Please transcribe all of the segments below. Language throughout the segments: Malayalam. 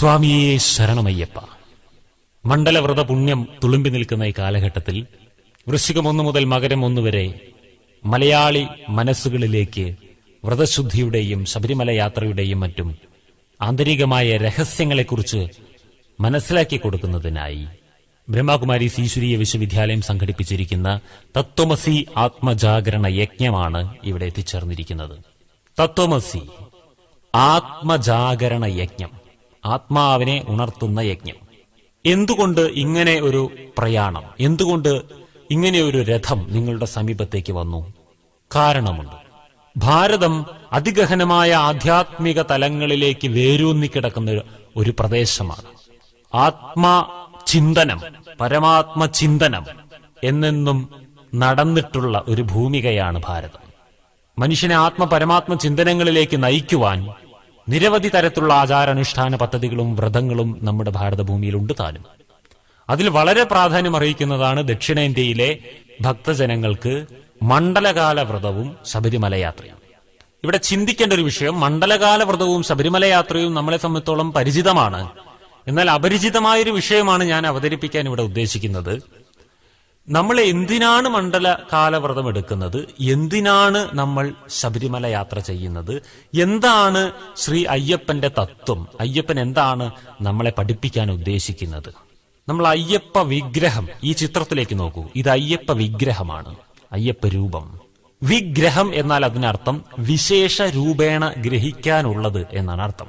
സ്വാമിയെ ശരണമയ്യപ്പ. മണ്ഡലവ്രത പുണ്യം തുളുമ്പി നിൽക്കുന്ന ഈ കാലഘട്ടത്തിൽ വൃശ്ചികം ഒന്നു മുതൽ മകരം ഒന്നു വരെ മലയാളി മനസ്സുകളിലേക്ക് വ്രതശുദ്ധിയുടെയും ശബരിമല യാത്രയുടെയും മറ്റും ആന്തരികമായ രഹസ്യങ്ങളെക്കുറിച്ച് മനസ്സിലാക്കി കൊടുക്കുന്നതിനായി ബ്രഹ്മകുമാരി ഈശ്വരീയ വിശ്വവിദ്യാലയം സംഘടിപ്പിച്ചിരിക്കുന്ന തത്വമസി ആത്മജാഗരണ യജ്ഞമാണ് ഇവിടെ എത്തിച്ചേർന്നിരിക്കുന്നത്. തത്വമസി ആത്മജാഗരണ യജ്ഞം. ആത്മാവിനെ ഉണർത്തുന്ന യജ്ഞം. എന്തുകൊണ്ട് ഇങ്ങനെ ഒരു പ്രയാണം? എന്തുകൊണ്ട് ഇങ്ങനെ ഒരു രഥം നിങ്ങളുടെ സമീപത്തേക്ക് വന്നു? കാരണമുണ്ട്. ഭാരതം അതിഗഹനമായ ആധ്യാത്മിക തലങ്ങളിലേക്ക് വേരൂന്നി കിടക്കുന്ന ഒരു- പ്രദേശമാണ്. ആത്മാ ചിന്തനം പരമാത്മ ചിന്തനം എന്നെന്നും നടന്നിട്ടുള്ള ഒരു ഭൂമികയാണ് ഭാരതം. മനുഷ്യനെ ആത്മ പരമാത്മ ചിന്തനങ്ങളിലേക്ക് നയിക്കുവാൻ നിരവധി തരത്തിലുള്ള ആചാരാനുഷ്ഠാന പദ്ധതികളും വ്രതങ്ങളും നമ്മുടെ ഭാരതഭൂമിയിലുണ്ട് താനും. അതിൽ വളരെ പ്രാധാന്യം അറിയിക്കുന്നതാണ് ദക്ഷിണേന്ത്യയിലെ ഭക്തജനങ്ങൾക്ക് മണ്ഡലകാല വ്രതവും ശബരിമല യാത്രയും. ഇവിടെ ചിന്തിക്കേണ്ട ഒരു വിഷയം മണ്ഡലകാല വ്രതവും ശബരിമല യാത്രയും നമ്മളെ സംബന്ധിച്ചോളം പരിചിതമാണ്. എന്നാൽ അപരിചിതമായൊരു വിഷയമാണ് ഞാൻ അവതരിപ്പിക്കാൻ ഇവിടെ ഉദ്ദേശിക്കുന്നത്. നമ്മൾ എന്തിനാണ് മണ്ഡല കാലവ്രതം എടുക്കുന്നത്? എന്തിനാണ് നമ്മൾ ശബരിമല യാത്ര ചെയ്യുന്നത്? എന്താണ് ശ്രീ അയ്യപ്പന്റെ തത്വം? അയ്യപ്പൻ എന്താണ് നമ്മളെ പഠിപ്പിക്കാൻ ഉദ്ദേശിക്കുന്നത്? നമ്മൾ അയ്യപ്പ വിഗ്രഹം ഈ ചിത്രത്തിലേക്ക് നോക്കൂ. ഇത് അയ്യപ്പ വിഗ്രഹമാണ്. അയ്യപ്പ രൂപം. വിഗ്രഹം എന്നാൽ അതിനർത്ഥം വിശേഷ രൂപേണ ഗ്രഹിക്കാനുള്ളത് എന്നാണ് അർത്ഥം.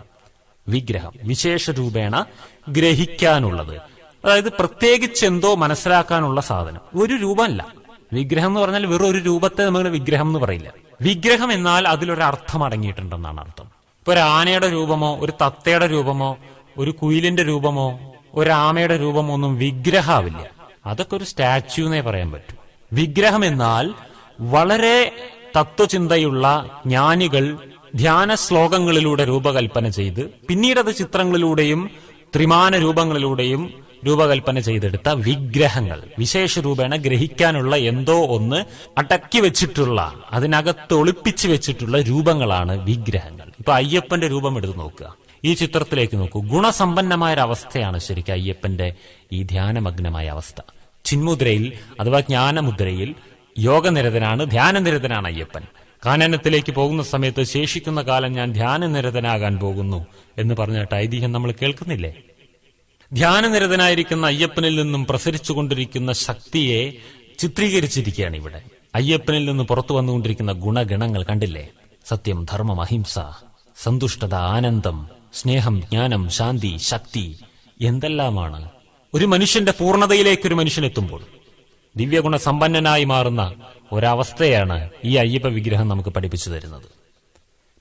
വിഗ്രഹം. വിശേഷ രൂപേണ ഗ്രഹിക്കാനുള്ളത്. അതായത് പ്രത്യേകിച്ച് എന്തോ മനസ്സിലാക്കാനുള്ള സാധനം. ഒരു രൂപമല്ല. വിഗ്രഹം എന്ന് പറഞ്ഞാൽ വെറും ഒരു രൂപത്തെ നമ്മൾ വിഗ്രഹം എന്ന് പറയില്ല. വിഗ്രഹം എന്നാൽ അതിലൊരു അർത്ഥം അടങ്ങിയിട്ടുണ്ടെന്നാണ് അർത്ഥം. ഇപ്പൊ ഒരു ആനയുടെ രൂപമോ ഒരു തത്തയുടെ രൂപമോ ഒരു കുയിലിന്റെ രൂപമോ ഒരു ആമയുടെ രൂപമോ ഒന്നും വിഗ്രഹാവില്ല. അതൊക്കെ ഒരു സ്റ്റാച്യു എന്നേ പറയാൻ പറ്റൂ. വിഗ്രഹം എന്നാൽ വളരെ തത്വചിന്തയുള്ള ജ്ഞാനികൾ ധ്യാന ശ്ലോകങ്ങളിലൂടെ രൂപകൽപ്പന ചെയ്ത് പിന്നീട് അത് ചിത്രങ്ങളിലൂടെയും ത്രിമാന രൂപങ്ങളിലൂടെയും രൂപകൽപ്പന ചെയ്തെടുത്ത വിഗ്രഹങ്ങൾ. വിശേഷ രൂപേണ ഗ്രഹിക്കാനുള്ള എന്തോ ഒന്ന് അടക്കി വെച്ചിട്ടുള്ള അതിനകത്ത് ഒളിപ്പിച്ചു വെച്ചിട്ടുള്ള രൂപങ്ങളാണ് വിഗ്രഹങ്ങൾ. ഇപ്പൊ അയ്യപ്പന്റെ രൂപം എടുത്തു നോക്കുക. ഈ ചിത്രത്തിലേക്ക് നോക്കൂ. ഗുണസമ്പന്നമായ ഒരു അവസ്ഥയാണ് ശരിക്കും അയ്യപ്പന്റെ ഈ ധ്യാനമഗ്നമായ അവസ്ഥ. ചിന്മുദ്രയിൽ അഥവാ ജ്ഞാനമുദ്രയിൽ യോഗനിരതനാണ് ധ്യാനനിരതനാണ് അയ്യപ്പൻ. കാനനത്തിലേക്ക് പോകുന്ന സമയത്ത് ശേഷിക്കുന്ന കാലം ഞാൻ ധ്യാനനിരതനാകാൻ പോകുന്നു എന്ന് പറഞ്ഞിട്ട് ഐതിഹ്യം നമ്മൾ കേൾക്കുന്നില്ലേ? ധ്യാനനിരതനായിരിക്കുന്ന അയ്യപ്പനിൽ നിന്നും പ്രസരിച്ചുകൊണ്ടിരിക്കുന്ന ശക്തിയെ ചിത്രീകരിച്ചിരിക്കുകയാണ് ഇവിടെ. അയ്യപ്പനിൽ നിന്ന് പുറത്തു വന്നുകൊണ്ടിരിക്കുന്ന ഗുണഗണങ്ങൾ കണ്ടില്ലേ? സത്യം ധർമ്മം അഹിംസ സന്തുഷ്ടത ആനന്ദം സ്നേഹം ജ്ഞാനം ശാന്തി ശക്തി എന്തെല്ലാമാണ്? ഒരു മനുഷ്യന്റെ പൂർണതയിലേക്ക് ഒരു മനുഷ്യൻ എത്തുമ്പോൾ ദിവ്യഗുണ സമ്പന്നനായി മാറുന്ന ഒരവസ്ഥയാണ് ഈ അയ്യപ്പ വിഗ്രഹം നമുക്ക് പഠിപ്പിച്ചു തരുന്നത്.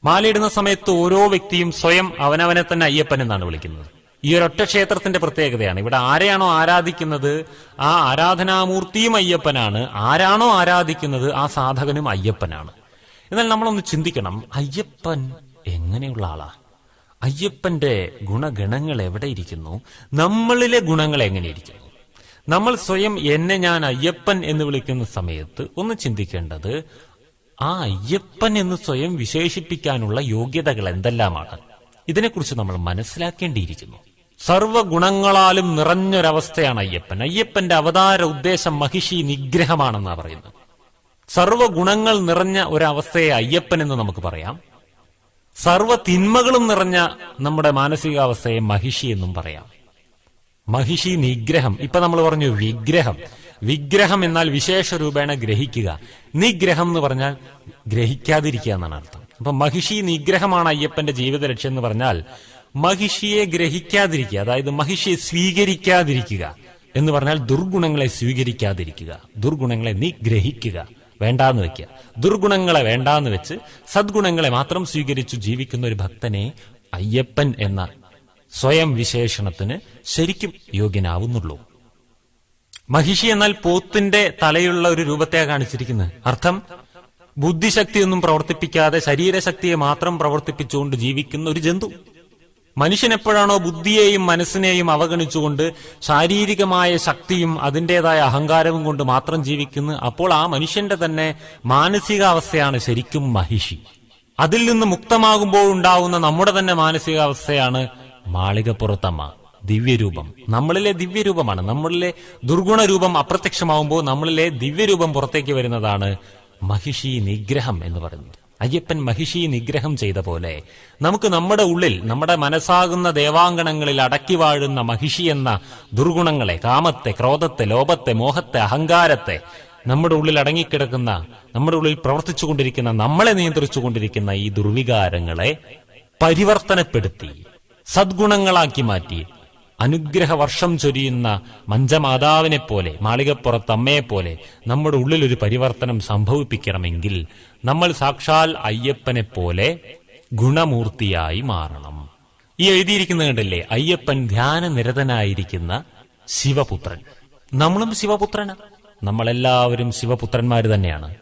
മാലയിടുന്ന സമയത്ത് ഓരോ വ്യക്തിയും സ്വയം അവനവനെ തന്നെ അയ്യപ്പൻ എന്നാണ് വിളിക്കുന്നത്. ഈ ഒരൊറ്റ ക്ഷേത്രത്തിന്റെ പ്രത്യേകതയാണ്. ഇവിടെ ആരെയാണോ ആരാധിക്കുന്നത് ആ ആരാധനാമൂർത്തിയും അയ്യപ്പനാണ്. ആരാണോ ആരാധിക്കുന്നത് ആ സാധകനും അയ്യപ്പനാണ്. എന്നാൽ നമ്മളൊന്ന് ചിന്തിക്കണം അയ്യപ്പൻ എങ്ങനെയുള്ള ആളാ? അയ്യപ്പന്റെ ഗുണഗണങ്ങൾ എവിടെ ഇരിക്കുന്നു? നമ്മളിലെ ഗുണങ്ങൾ എങ്ങനെയിരിക്കുന്നു നമ്മൾ സ്വയം എന്നെ ഞാൻ അയ്യപ്പൻ എന്ന് വിളിക്കുന്ന സമയത്ത് ഒന്ന് ചിന്തിക്കേണ്ടത് ആ അയ്യപ്പൻ എന്ന് സ്വയം വിശേഷിപ്പിക്കാനുള്ള യോഗ്യതകൾ എന്തെല്ലാമാണ്? ഇതിനെക്കുറിച്ച് നമ്മൾ മനസ്സിലാക്കേണ്ടിയിരിക്കുന്നു. സർവഗുണങ്ങളാലും നിറഞ്ഞൊരവസ്ഥയാണ് അയ്യപ്പൻ. അയ്യപ്പന്റെ അവതാര ഉദ്ദേശം മഹിഷി നിഗ്രഹമാണെന്നാണ് പറയുന്നത്. സർവഗുണങ്ങൾ നിറഞ്ഞ ഒരവസ്ഥയെ അയ്യപ്പൻ എന്ന് നമുക്ക് പറയാം. സർവ തിന്മകളും നിറഞ്ഞ നമ്മുടെ മാനസികാവസ്ഥയെ മഹിഷി എന്നും പറയാം. മഹിഷി നിഗ്രഹം. ഇപ്പൊ നമ്മൾ പറഞ്ഞു വിഗ്രഹം. വിഗ്രഹം എന്നാൽ വിശേഷ രൂപേണ ഗ്രഹിക്കുക. നിഗ്രഹം എന്ന് പറഞ്ഞാൽ ഗ്രഹിക്കാതിരിക്കുക എന്നാണ് അർത്ഥം. അപ്പൊ മഹിഷി നിഗ്രഹമാണ് അയ്യപ്പന്റെ ജീവിത ലക്ഷ്യം എന്ന് പറഞ്ഞാൽ മഹിഷിയെ ഗ്രഹിക്കാതിരിക്കുക അതായത് മഹിഷിയെ സ്വീകരിക്കാതിരിക്കുക എന്ന് പറഞ്ഞാൽ ദുർഗുണങ്ങളെ സ്വീകരിക്കാതിരിക്കുക ദുർഗുണങ്ങളെ നീ ഗ്രഹിക്കുക വേണ്ടാന്ന് വെക്കുക. ദുർഗുണങ്ങളെ വേണ്ടാന്ന് വെച്ച് സദ്ഗുണങ്ങളെ മാത്രം സ്വീകരിച്ചു ജീവിക്കുന്ന ഒരു ഭക്തനെ അയ്യപ്പൻ എന്ന സ്വയം വിശേഷണത്തിന് ശരിക്കും യോഗ്യനാവുന്നുള്ളൂ. മഹിഷി എന്നാൽ പോത്തിന്റെ തലയുള്ള ഒരു രൂപത്തെയാണ് കാണിച്ചിരിക്കുന്നത്. അർത്ഥം ബുദ്ധിശക്തിയൊന്നും പ്രവർത്തിപ്പിക്കാതെ ശരീരശക്തിയെ മാത്രം പ്രവർത്തിപ്പിച്ചുകൊണ്ട് ജീവിക്കുന്ന ഒരു ജന്തു. മനുഷ്യൻ എപ്പോഴാണോ ബുദ്ധിയെയും മനസ്സിനെയും അവഗണിച്ചുകൊണ്ട് ശാരീരികമായ ശക്തിയും അതിന്റെതായ അഹങ്കാരവും കൊണ്ട് മാത്രം ജീവിക്കുന്നു അപ്പോൾ ആ മനുഷ്യന്റെ തന്നെ മാനസികാവസ്ഥയാണ് ശരിക്കും മഹിഷി. അതിൽ നിന്ന് മുക്തമാകുമ്പോൾ ഉണ്ടാവുന്ന നമ്മുടെ തന്നെ മാനസികാവസ്ഥയാണ് മാളികപ്പുറത്തമ്മ ദിവ്യരൂപം. നമ്മളിലെ ദിവ്യരൂപമാണ്. നമ്മളിലെ ദുർഗുണരൂപം അപ്രത്യക്ഷമാവുമ്പോൾ നമ്മളിലെ ദിവ്യരൂപം പുറത്തേക്ക് വരുന്നതാണ് മഹിഷി നിഗ്രഹം എന്ന് പറയുന്നത്. അയ്യപ്പൻ മഹിഷി നിഗ്രഹം ചെയ്ത പോലെ നമുക്ക് നമ്മുടെ ഉള്ളിൽ നമ്മുടെ മനസ്സാകുന്ന ദേവാങ്കണങ്ങളിൽ അടക്കി വാഴുന്ന മഹിഷി എന്ന ദുർഗുണങ്ങളെ കാമത്തെ ക്രോധത്തെ ലോപത്തെ മോഹത്തെ അഹങ്കാരത്തെ നമ്മുടെ ഉള്ളിൽ അടങ്ങിക്കിടക്കുന്ന നമ്മുടെ ഉള്ളിൽ പ്രവർത്തിച്ചുകൊണ്ടിരിക്കുന്ന നമ്മളെ നിയന്ത്രിച്ചുകൊണ്ടിരിക്കുന്ന ഈ ദുർവികാരങ്ങളെ പരിവർത്തനപ്പെടുത്തി സദ്ഗുണങ്ങളാക്കി മാറ്റി അനുഗ്രഹ വർഷം ചൊരിയുന്ന മഞ്ചമാതാവിനെ പോലെ മാളികപ്പുറത്തമ്മയെ പോലെ നമ്മുടെ ഉള്ളിൽ ഒരു പരിവർത്തനം സംഭവിപ്പിക്കണമെങ്കിൽ നമ്മൾ സാക്ഷാൽ അയ്യപ്പനെ പോലെ ഗുണമൂർത്തിയായി മാറണം. ഈ എഴുതിയിരിക്കുന്നത് കണ്ടല്ലേ? അയ്യപ്പൻ ധ്യാനനിരതനായിരിക്കുന്ന ശിവപുത്രൻ. നമ്മളും ശിവപുത്രന്. നമ്മളെല്ലാവരും ശിവപുത്രന്മാര് തന്നെയാണ്.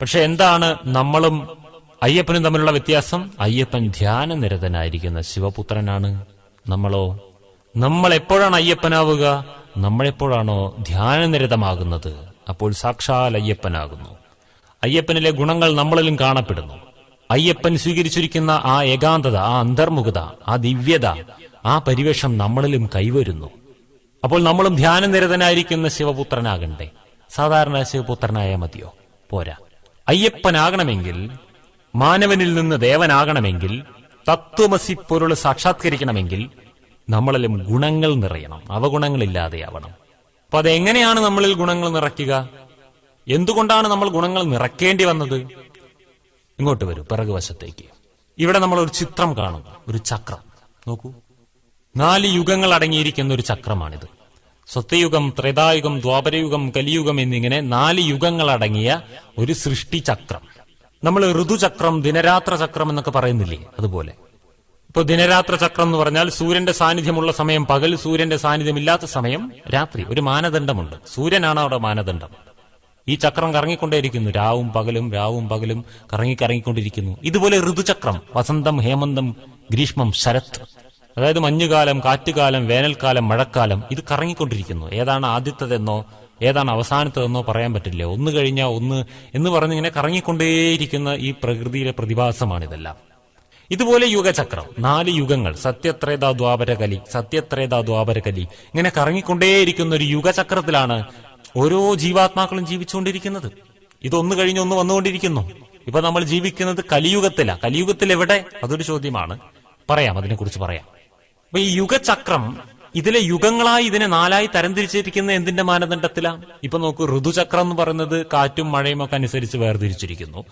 പക്ഷെ എന്താണ് നമ്മളും അയ്യപ്പനും തമ്മിലുള്ള വ്യത്യാസം? അയ്യപ്പൻ ധ്യാനനിരതനായിരിക്കുന്ന ശിവപുത്രനാണ്. നമ്മളോ? നമ്മൾ എപ്പോഴാണ് അയ്യപ്പനാവുക? നമ്മളെപ്പോഴാണോ ധ്യാനനിരതമാകുന്നത്? അപ്പോൾ സാക്ഷാൽ അയ്യപ്പനാകുന്നു. അയ്യപ്പനിലെ ഗുണങ്ങൾ നമ്മളിലും കാണപ്പെടുന്നു. അയ്യപ്പൻ സ്വീകരിച്ചിരിക്കുന്ന ആ ഏകാന്തത ആ അന്തർമുഖത ആ ദിവ്യത ആ പരിവേഷം നമ്മളിലും കൈവരുന്നു. അപ്പോൾ നമ്മളും ധ്യാനനിരതനായിരിക്കുന്ന ശിവപുത്രനാകണ്ടേ. സാധാരണ ശിവപുത്രനായ മതിയോ? പോരാ. അയ്യപ്പനാകണമെങ്കിൽ മാനവനിൽ നിന്ന് ദേവനാകണമെങ്കിൽ തത്വമസി പൊരുൾ സാക്ഷാത്കരിക്കണമെങ്കിൽ നമ്മളിലും ഗുണങ്ങൾ നിറയണം. അവഗുണങ്ങളില്ലാതെയാവണം. അപ്പൊ അതെങ്ങനെയാണ് നമ്മളിൽ ഗുണങ്ങൾ നിറയ്ക്കുക? എന്തുകൊണ്ടാണ് നമ്മൾ ഗുണങ്ങൾ നിറക്കേണ്ടി വന്നത്? ഇങ്ങോട്ട് വരൂ പിറകു വശത്തേക്ക് ഇവിടെ നമ്മൾ ഒരു ചിത്രം കാണുക ഒരു ചക്രം. നോക്കൂ. നാല് യുഗങ്ങൾ അടങ്ങിയിരിക്കുന്ന ഒരു ചക്രമാണിത്. സത്യയുഗം ത്രേതായുഗം ദ്വാപരയുഗം കലിയുഗം എന്നിങ്ങനെ നാല് യുഗങ്ങൾ അടങ്ങിയ ഒരു സൃഷ്ടി ചക്രം. നമ്മൾ ഋതുചക്രം ദിനരാത്ര ചക്രം എന്നൊക്കെ പറയുന്നില്ലേ? അതുപോലെ. ഇപ്പൊ ദിനരാത്ര ചക്രം എന്ന് പറഞ്ഞാൽ സൂര്യന്റെ സാന്നിധ്യമുള്ള സമയം പകൽ സൂര്യന്റെ സാന്നിധ്യമില്ലാത്ത സമയം രാത്രി. ഒരു മാനദണ്ഡമുണ്ട്. സൂര്യനാണ് അവിടെ മാനദണ്ഡം. ഈ ചക്രം കറങ്ങിക്കൊണ്ടേയിരിക്കുന്നു. രാവും പകലും രാവും പകലും കറങ്ങി കറങ്ങിക്കൊണ്ടിരിക്കുന്നു. ഇതുപോലെ ഋതുചക്രം വസന്തം ഹേമന്തം ഗ്രീഷ്മം ശരത്. അതായത് മഞ്ഞുകാലം കാറ്റുകാലം വേനൽക്കാലം മഴക്കാലം ഇത് കറങ്ങിക്കൊണ്ടിരിക്കുന്നു. ഏതാണ് ആദ്യത്തതെന്നോ ഏതാണ് അവസാനത്തതെന്നോ പറയാൻ പറ്റില്ല. ഒന്ന് കഴിഞ്ഞാൽ ഒന്ന് എന്ന് പറഞ്ഞിങ്ങനെ കറങ്ങിക്കൊണ്ടേയിരിക്കുന്ന ഈ പ്രകൃതിയിലെ പ്രതിഭാസമാണിതെല്ലാം. ഇതുപോലെ യുഗചക്രം നാല് യുഗങ്ങൾ സത്യത്രേത ദ്വാപരകലി സത്യത്രേത ദ്വാപരകലി ഇങ്ങനെ കറങ്ങിക്കൊണ്ടേയിരിക്കുന്ന ഒരു യുഗചക്രത്തിലാണ് ഓരോ ജീവാത്മാക്കളും ജീവിച്ചുകൊണ്ടിരിക്കുന്നത്. ഇതൊന്നു കഴിഞ്ഞ് ഒന്ന് വന്നുകൊണ്ടിരിക്കുന്നു. ഇപ്പൊ നമ്മൾ ജീവിക്കുന്നത് കലിയുഗത്തിലാ. കലിയുഗത്തിൽ എവിടെ? അതൊരു ചോദ്യമാണ്. പറയാം അതിനെക്കുറിച്ച് പറയാം. അപ്പൊ ഈ യുഗചക്രം ഇതിലെ യുഗങ്ങളായി ഇതിനെ നാലായി തരംതിരിച്ചിരിക്കുന്ന എന്തിന്റെ മാനദണ്ഡത്തിലാണ് ഇപ്പൊ നോക്ക് ഋതുചക്രം എന്ന് പറയുന്നത് കാറ്റും മഴയും ഒക്കെ അനുസരിച്ച് വേർതിരിച്ചിരിക്കുന്നു.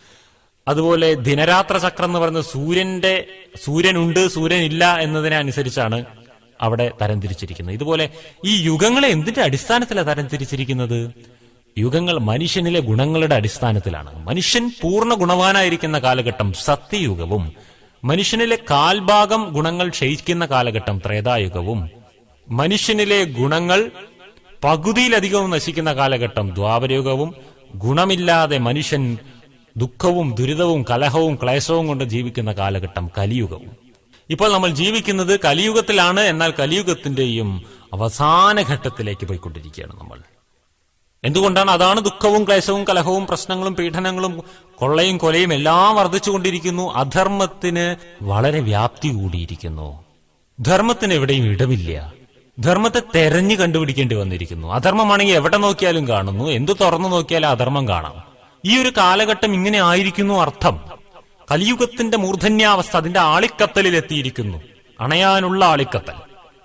അതുപോലെ ദിനരാത്ര ചക്രം എന്ന് പറയുന്നത് സൂര്യന്റെ സൂര്യനുണ്ട് സൂര്യനില്ല എന്നതിനെ അനുസരിച്ചാണ് അവിടെ തരംതിരിച്ചിരിക്കുന്നത് ഇതുപോലെ ഈ യുഗങ്ങളെ എന്തിന്റെ അടിസ്ഥാനത്തിലാണ് തരംതിരിച്ചിരിക്കുന്നത് യുഗങ്ങൾ മനുഷ്യനിലെ ഗുണങ്ങളുടെ അടിസ്ഥാനത്തിലാണ്. മനുഷ്യൻ പൂർണ ഗുണവാനായിരിക്കുന്ന കാലഘട്ടം സത്യയുഗവും മനുഷ്യനിലെ കാൽഭാഗം ഗുണങ്ങൾ ക്ഷയിക്കുന്ന കാലഘട്ടം ത്രേതായുഗവും മനുഷ്യനിലെ ഗുണങ്ങൾ പകുതിയിലധികവും നശിക്കുന്ന കാലഘട്ടം ദ്വാപരയുഗവും ഗുണമില്ലാതെ മനുഷ്യൻ ദുഃഖവും ദുരിതവും കലഹവും ക്ലേശവും കൊണ്ട് ജീവിക്കുന്ന കാലഘട്ടം കലിയുഗവും. ഇപ്പോൾ നമ്മൾ ജീവിക്കുന്നത് കലിയുഗത്തിലാണ് എന്നാൽ കലിയുഗത്തിന്റെയും അവസാന ഘട്ടത്തിലേക്ക് പോയിക്കൊണ്ടിരിക്കുകയാണ് നമ്മൾ. എന്തുകൊണ്ടാണ്? അതാണ് ദുഃഖവും ക്ലേശവും കലഹവും പ്രശ്നങ്ങളും പീഡനങ്ങളും കൊള്ളയും കൊലയും എല്ലാം വർദ്ധിച്ചുകൊണ്ടിരിക്കുന്നു. അധർമ്മത്തിന് വളരെ വ്യാപ്തി കൂടിയിരിക്കുന്നു. ധർമ്മത്തിന് എവിടെയും ഇടമില്ല ധർമ്മത്തെ തെരഞ്ഞു കണ്ടുപിടിക്കേണ്ടി വന്നിരിക്കുന്നു. അധർമ്മമാണെങ്കിൽ എവിടെ നോക്കിയാലും കാണുന്നു. എന്ത് തുറന്നു നോക്കിയാലും അധർമ്മം കാണാം. ഈ ഒരു കാലഘട്ടം ഇങ്ങനെ ആയിരിക്കുന്നു അർത്ഥം. കലിയുഗത്തിന്റെ മൂർധന്യാവസ്ഥ അതിന്റെ ആളിക്കത്തലിൽ എത്തിയിരിക്കുന്നു അണയാനുള്ള ആളിക്കത്തൽ.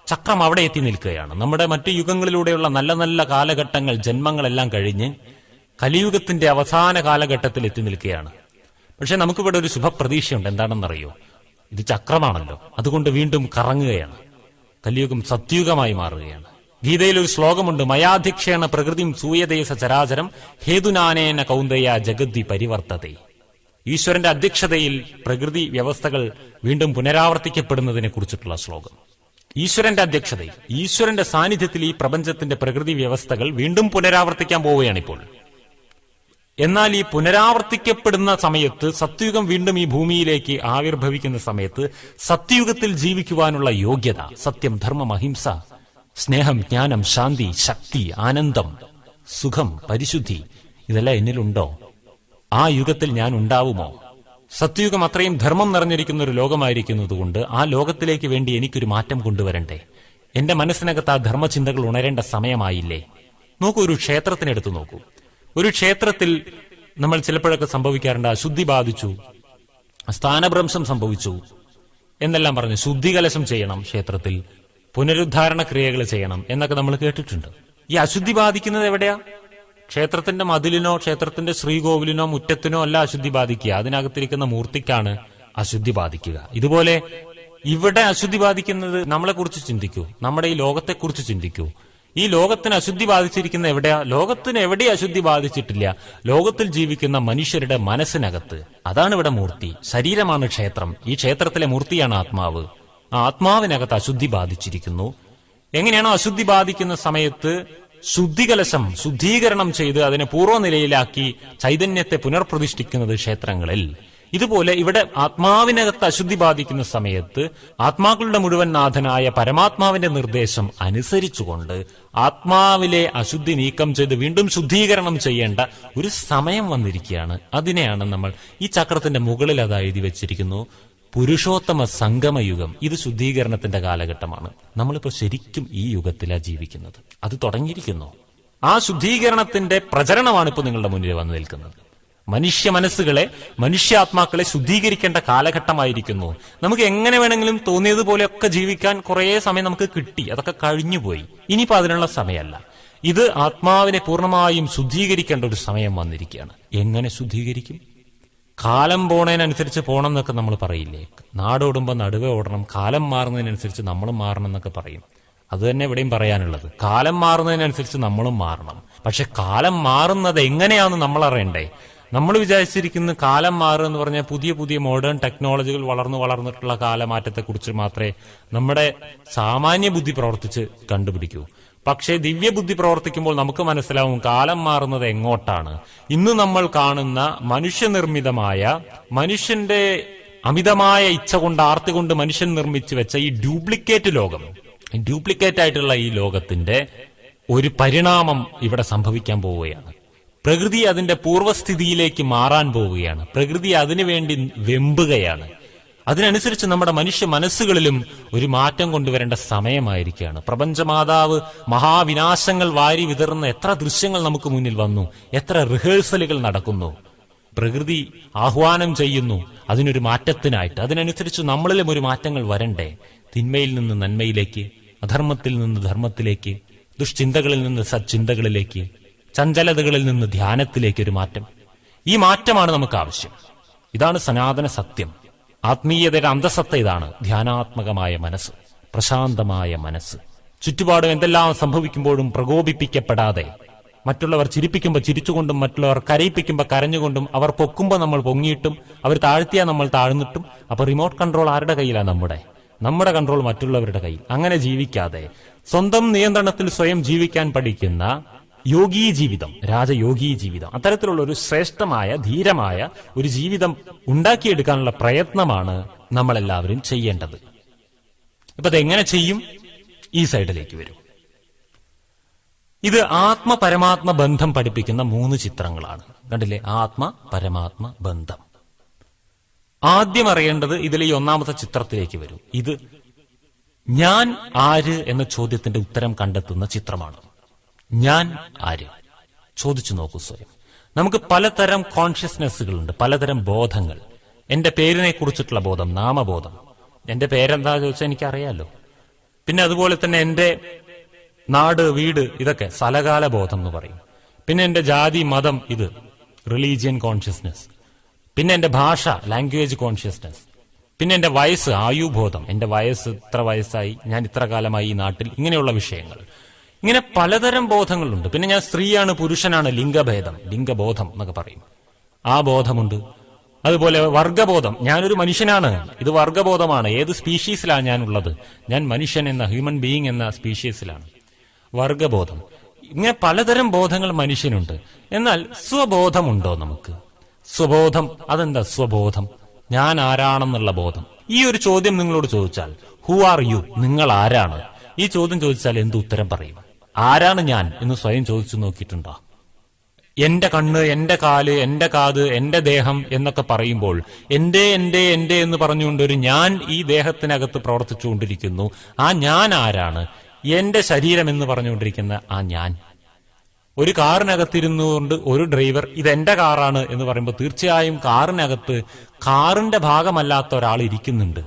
ചക്രം അവിടെ എത്തി നിൽക്കുകയാണ്. നമ്മുടെ മറ്റു യുഗങ്ങളിലൂടെയുള്ള നല്ല നല്ല കാലഘട്ടങ്ങൾ ജന്മങ്ങളെല്ലാം കഴിഞ്ഞ് കലിയുഗത്തിന്റെ അവസാന കാലഘട്ടത്തിൽ എത്തി നിൽക്കുകയാണ്. പക്ഷെ നമുക്കിവിടെ ഒരു ശുഭപ്രതീക്ഷയുണ്ട്. എന്താണെന്നറിയോ? ഇത് ചക്രമാണല്ലോ. അതുകൊണ്ട് വീണ്ടും കറങ്ങുകയാണ്. കലിയുഗം സത്യുഗമായി മാറുകയാണ്. ഗീതയിൽ ഒരു ശ്ലോകമുണ്ട്. മയാധിക്ഷേണ പ്രകൃതിം സൂയദേശ ചരാചരം ഹേതുനാനേന കൗന്ദയ ജഗദ്ധി പരിവർത്തതേ ഈശ്വരന്റെ അധ്യക്ഷതയിൽ പ്രകൃതി വ്യവസ്ഥകൾ വീണ്ടും പുനരാവർത്തിക്കപ്പെടുന്നതിനെ കുറിച്ചിട്ടുള്ള ശ്ലോകം. ഈശ്വരന്റെ അധ്യക്ഷതയിൽ ഈശ്വരന്റെ സാന്നിധ്യത്തിൽ ഈ പ്രപഞ്ചത്തിന്റെ പ്രകൃതി വ്യവസ്ഥകൾ വീണ്ടും പുനരാവർത്തിക്കാൻ പോവുകയാണ് ഇപ്പോൾ എന്നാൽ ഈ പുനരാവർത്തിക്കപ്പെടുന്ന സമയത്ത് സത്യുഗം വീണ്ടും ഈ ഭൂമിയിലേക്ക് ആവിർഭവിക്കുന്ന സമയത്ത് സത്യുഗത്തിൽ ജീവിക്കുവാനുള്ള യോഗ്യത സത്യം ധർമ്മം അഹിംസ സ്നേഹം ജ്ഞാനം ശാന്തി ശക്തി ആനന്ദം സുഖം പരിശുദ്ധി ഇതെല്ലാം എന്നിലുണ്ടോ? ആ യുഗത്തിൽ ഞാൻ ഉണ്ടാവുമോ? സത്യയുഗം അത്രയും ധർമ്മം നിറഞ്ഞിരിക്കുന്ന ഒരു ലോകമായിരിക്കുന്നതുകൊണ്ട് ആ ലോകത്തിലേക്ക് വേണ്ടി എനിക്കൊരു മാറ്റം കൊണ്ടുവരണ്ടേ? എന്റെ മനസ്സിനകത്ത് ആ ധർമ്മചിന്തകൾ ഉണരേണ്ട സമയമായില്ലേ? നോക്കൂ ഒരു ക്ഷേത്രത്തിനെടുത്ത് നോക്കൂ. ഒരു ക്ഷേത്രത്തിൽ നമ്മൾ ചിലപ്പോഴൊക്കെ സംഭവിക്കാറുണ്ട് അശുദ്ധി ബാധിച്ചു സ്ഥാനഭ്രംശം സംഭവിച്ചു എന്നെല്ലാം പറഞ്ഞ് ശുദ്ധികലശം ചെയ്യണം ക്ഷേത്രത്തിൽ പുനരുദ്ധാരണ ക്രിയകൾ ചെയ്യണം എന്നൊക്കെ നമ്മൾ കേട്ടിട്ടുണ്ട്. ഈ അശുദ്ധി ബാധിക്കുന്നത് എവിടെയാ? ക്ഷേത്രത്തിന്റെ മതിലിനോ ക്ഷേത്രത്തിന്റെ ശ്രീകോവിലിനോ മുറ്റത്തിനോ അല്ല അശുദ്ധി ബാധിക്കുക. അതിനകത്തിരിക്കുന്ന മൂർത്തിക്കാണ് അശുദ്ധി ബാധിക്കുക. ഇതുപോലെ ഇവിടെ അശുദ്ധി ബാധിക്കുന്നത് നമ്മളെക്കുറിച്ച് ചിന്തിക്കൂ. നമ്മുടെ ഈ ലോകത്തെക്കുറിച്ച് ചിന്തിക്കൂ. ഈ ലോകത്തിന് അശുദ്ധി ബാധിച്ചിരിക്കുന്ന എവിടെയാ? ലോകത്തിന് എവിടെ അശുദ്ധി ബാധിച്ചിട്ടില്ല. ലോകത്തിൽ ജീവിക്കുന്ന മനുഷ്യരുടെ മനസ്സിനകത്ത്. അതാണ് ഇവിടെ മൂർത്തി. ശരീരമാണ് ക്ഷേത്രം. ഈ ക്ഷേത്രത്തിലെ മൂർത്തിയാണ് ആത്മാവ്. ആ ആത്മാവിനകത്ത് അശുദ്ധി ബാധിച്ചിരിക്കുന്നു. എങ്ങനെയാണോ അശുദ്ധി ബാധിക്കുന്ന സമയത്ത് ശുദ്ധികലശം ശുദ്ധീകരണം ചെയ്ത് അതിനെ പൂർവനിലയിലാക്കി ചൈതന്യത്തെ പുനർപ്രതിഷ്ഠിക്കുന്നത് ക്ഷേത്രങ്ങളിൽ. ഇതുപോലെ ഇവിടെ ആത്മാവിനകത്ത് അശുദ്ധി ബാധിക്കുന്ന സമയത്ത് ആത്മാക്കളുടെ മുഴുവൻ നാഥനായ പരമാത്മാവിന്റെ നിർദ്ദേശം അനുസരിച്ചുകൊണ്ട് ആത്മാവിലെ അശുദ്ധി നീക്കം ചെയ്ത് വീണ്ടും ശുദ്ധീകരണം ചെയ്യേണ്ട ഒരു സമയം വന്നിരിക്കുകയാണ്. അതിനെയാണ് നമ്മൾ ഈ ചക്രത്തിന്റെ മുകളിൽ അത് എഴുതി വെച്ചിരിക്കുന്നു. പുരുഷോത്തമ സംഗമയുഗം. ഇത് ശുദ്ധീകരണത്തിന്റെ കാലഘട്ടമാണ്. നമ്മളിപ്പോ ശരിക്കും ഈ യുഗത്തിലാണ് ജീവിക്കുന്നത്. അത് തുടങ്ങിയിരിക്കുന്നു. ആ ശുദ്ധീകരണത്തിന്റെ പ്രചരണമാണ് ഇപ്പോൾ നിങ്ങളുടെ മുന്നിൽ വന്നു നിൽക്കുന്നത്. മനുഷ്യ മനസ്സുകളെ മനുഷ്യാത്മാക്കളെ ശുദ്ധീകരിക്കേണ്ട കാലഘട്ടമായിരിക്കുന്നു. നമുക്ക് എങ്ങനെ വേണമെങ്കിലും തോന്നിയതുപോലെയൊക്കെ ജീവിക്കാൻ കുറേ സമയം നമുക്ക് കിട്ടി. അതൊക്കെ കഴിഞ്ഞുപോയി. ഇനിയിപ്പോൾ അതിനുള്ള സമയമല്ല. ഇത് ആത്മാവിനെ പൂർണമായും ശുദ്ധീകരിക്കേണ്ട ഒരു സമയം വന്നിരിക്കുകയാണ്. എങ്ങനെ ശുദ്ധീകരിക്കും? കാലം പോണതിനനുസരിച്ച് പോകണം എന്നൊക്കെ നമ്മൾ പറയില്ലേ? നാടോടുമ്പോൾ നടുവേ ഓടണം. കാലം മാറുന്നതിനനുസരിച്ച് നമ്മളും മാറണം എന്നൊക്കെ പറയും. അത് തന്നെ ഇവിടെയും പറയാനുള്ളത്. കാലം മാറുന്നതിനനുസരിച്ച് നമ്മളും മാറണം. പക്ഷെ കാലം മാറുന്നത് എങ്ങനെയാണെന്ന് നമ്മൾ അറിയണ്ടേ? നമ്മൾ വിചാരിച്ചിരിക്കുന്ന കാലം മാറുക എന്ന് പറഞ്ഞാൽ പുതിയ പുതിയ മോഡേൺ ടെക്നോളജികൾ വളർന്നു വളർന്നിട്ടുള്ള കാലമാറ്റത്തെക്കുറിച്ച് മാത്രമേ നമ്മുടെ സാമാന്യ ബുദ്ധി പ്രവർത്തിച്ച് കണ്ടുപിടിക്കൂ. പക്ഷേ ദിവ്യബുദ്ധി പ്രവർത്തിക്കുമ്പോൾ നമുക്ക് മനസ്സിലാവും കാലം മാറുന്നത് എങ്ങോട്ടാണ്. ഇന്ന് നമ്മൾ കാണുന്ന മനുഷ്യനിർമ്മിതമായ മനുഷ്യന്റെ അമിതമായ ഇച്ഛ കൊണ്ട് ആർത്തി കൊണ്ട് മനുഷ്യൻ നിർമ്മിച്ചു വെച്ച ഈ ഡ്യൂപ്ലിക്കേറ്റ് ലോകം. ഡ്യൂപ്ലിക്കേറ്റ് ആയിട്ടുള്ള ഈ ലോകത്തിന്റെ ഒരു പരിണാമം ഇവിടെ സംഭവിക്കാൻ പോവുകയാണ്. പ്രകൃതി അതിന്റെ പൂർവസ്ഥിതിയിലേക്ക് മാറാൻ പോവുകയാണ്. പ്രകൃതി അതിനുവേണ്ടി വെമ്പുകയാണ്. അതിനനുസരിച്ച് നമ്മുടെ മനുഷ്യ മനസ്സുകളിലും ഒരു മാറ്റം കൊണ്ടുവരേണ്ട സമയമായിരിക്കുകയാണ്. പ്രപഞ്ചമാതാവ് മഹാവിനാശങ്ങൾ വാരി വിതറുന്ന എത്ര ദൃശ്യങ്ങൾ നമുക്ക് മുന്നിൽ വന്നു എത്ര റിഹേഴ്സലുകൾ നടക്കുന്നു. പ്രകൃതി ആഹ്വാനം ചെയ്യുന്നു അതിനൊരു മാറ്റത്തിനായിട്ട്. അതിനനുസരിച്ച് നമ്മളിലും ഒരു മാറ്റങ്ങൾ വരണ്ടേ? തിന്മയിൽ നിന്ന് നന്മയിലേക്ക് അധർമ്മത്തിൽ നിന്ന് ധർമ്മത്തിലേക്ക് ദുഷ്ചിന്തകളിൽ നിന്ന് സച്ചിന്തകളിലേക്ക് ചഞ്ചലതകളിൽ നിന്ന് ധ്യാനത്തിലേക്ക് ഒരു മാറ്റം. ഈ മാറ്റമാണ് നമുക്ക് ആവശ്യം. ഇതാണ് സനാതന സത്യം. ആത്മീയതയുടെ അന്തസത്ത ഇതാണ്. ധ്യാനാത്മകമായ മനസ്സ്. പ്രശാന്തമായ മനസ്സ്. ചുറ്റുപാടും എന്തെല്ലാം സംഭവിക്കുമ്പോഴും പ്രകോപിപ്പിക്കപ്പെടാതെ മറ്റുള്ളവർ ചിരിപ്പിക്കുമ്പോൾ ചിരിച്ചുകൊണ്ടും മറ്റുള്ളവർ കരയിപ്പിക്കുമ്പോൾ കരഞ്ഞുകൊണ്ടും അവർ പൊക്കുമ്പോൾ നമ്മൾ പൊങ്ങിയിട്ടും അവർ താഴ്ത്തിയാൽ നമ്മൾ താഴ്ന്നിട്ടും. അപ്പോൾ റിമോട്ട് കൺട്രോൾ ആരുടെ കയ്യിലാണ് നമ്മുടെ. നമ്മുടെ കൺട്രോൾ മറ്റുള്ളവരുടെ കയ്യിൽ. അങ്ങനെ ജീവിക്കാതെ സ്വന്തം നിയന്ത്രണത്തിൽ സ്വയം ജീവിക്കാൻ പഠിക്കുന്ന യോഗീ ജീവിതം രാജയോഗീ ജീവിതം. അത്തരത്തിലുള്ള ഒരു ശ്രേഷ്ഠമായ ധീരമായ ഒരു ജീവിതം ഉണ്ടാക്കിയെടുക്കാനുള്ള പ്രയത്നമാണ് നമ്മളെല്ലാവരും ചെയ്യേണ്ടത്. ഇപ്പൊ അതെങ്ങനെ ചെയ്യും? ഈ സൈഡിലേക്ക് വരും. ഇത് ആത്മ പരമാത്മ ബന്ധം പഠിപ്പിക്കുന്ന മൂന്ന് ചിത്രങ്ങളാണ്. കണ്ടില്ലേ? ആത്മ പരമാത്മ ബന്ധം. ആദ്യം അറിയേണ്ടത് ഇതിലെ ഈ ഒന്നാമത്തെ ചിത്രത്തിലേക്ക് വരും. ഇത് ഞാൻ ആര് എന്ന ചോദ്യത്തിന്റെ ഉത്തരം കണ്ടെത്തുന്ന ചിത്രമാണ്. ഞാൻ ആര്? ചോദിച്ചു നോക്കൂ സ്വയം. നമുക്ക് പലതരം കോൺഷ്യസ്നെസ്സുകളുണ്ട് പലതരം ബോധങ്ങൾ. എന്റെ പേരിനെ കുറിച്ചിട്ടുള്ള ബോധം നാമബോധം. എന്റെ പേരെന്താ ചോദിച്ചാൽ എനിക്കറിയാലോ. പിന്നെ അതുപോലെ തന്നെ എന്റെ നാട് വീട് ഇതൊക്കെ സ്ഥലകാല ബോധം എന്ന് പറയും. പിന്നെ എന്റെ ജാതി മതം ഇത് റിലീജിയൻ കോൺഷ്യസ്നെസ് പിന്നെ എന്റെ ഭാഷ ലാംഗ്വേജ് കോൺഷ്യസ്നെസ് പിന്നെ എന്റെ വയസ്സ് ആയുബോധം. എന്റെ വയസ്സ് ഇത്ര വയസ്സായി ഞാൻ ഇത്ര കാലമായി ഈ നാട്ടിൽ. ഇങ്ങനെയുള്ള വിഷയങ്ങൾ. ഇങ്ങനെ പലതരം ബോധങ്ങളുണ്ട്. പിന്നെ ഞാൻ സ്ത്രീയാണ് പുരുഷനാണ് ലിംഗഭേദം. ലിംഗബോധം എന്നൊക്കെ പറയും. ആ ബോധമുണ്ട്. അതുപോലെ വർഗബോധം. ഞാനൊരു മനുഷ്യനാണ്. ഇത് വർഗബോധമാണ്. ഏത് സ്പീഷീസിലാണ് ഞാനുള്ളത്? ഞാൻ മനുഷ്യൻ എന്ന ഹ്യൂമൻ ബീയിങ് എന്ന സ്പീഷീസിലാണ്. വർഗബോധം. ഇങ്ങനെ പലതരം ബോധങ്ങൾ മനുഷ്യനുണ്ട്. എന്നാൽ സ്വബോധമുണ്ടോ നമുക്ക്? സ്വബോധം. അതെന്താ സ്വബോധം? ഞാൻ ആരാണെന്നുള്ള ബോധം. ഈ ഒരു ചോദ്യം നിങ്ങളോട് ചോദിച്ചാൽ ഹു ആർ യു നിങ്ങൾ ആരാണ്? ഈ ചോദ്യം ചോദിച്ചാൽ എന്ത് ഉത്തരം പറയും? ആരാണ് ഞാൻ എന്ന് സ്വയം ചോദിച്ചു നോക്കിയിട്ടുണ്ടോ? എന്റെ കണ്ണ് എന്റെ കാൽ എന്റെ കാത് എന്റെ ദേഹം എന്നൊക്കെ പറയുമ്പോൾ എന്റെ എന്റെ എന്റെ എന്ന് പറഞ്ഞുകൊണ്ട് ഒരു ഞാൻ ഈ ദേഹത്തിനകത്ത് പ്രവർത്തിച്ചുകൊണ്ടിരിക്കുന്നു. ആ ഞാൻ ആരാണ്? എന്റെ ശരീരം എന്ന് പറഞ്ഞുകൊണ്ടിരിക്കുന്ന ആ ഞാൻ. ഒരു കാറിനകത്തിരുന്നു കൊണ്ട് ഒരു ഡ്രൈവർ ഇത് ഇതെന്റെ കാറാണ് എന്ന് പറയുമ്പോൾ തീർച്ചയായും കാറിനകത്ത് കാറിന്റെ ഭാഗമല്ലാത്ത ഒരാൾ ഇരിക്കുന്നുണ്ട്.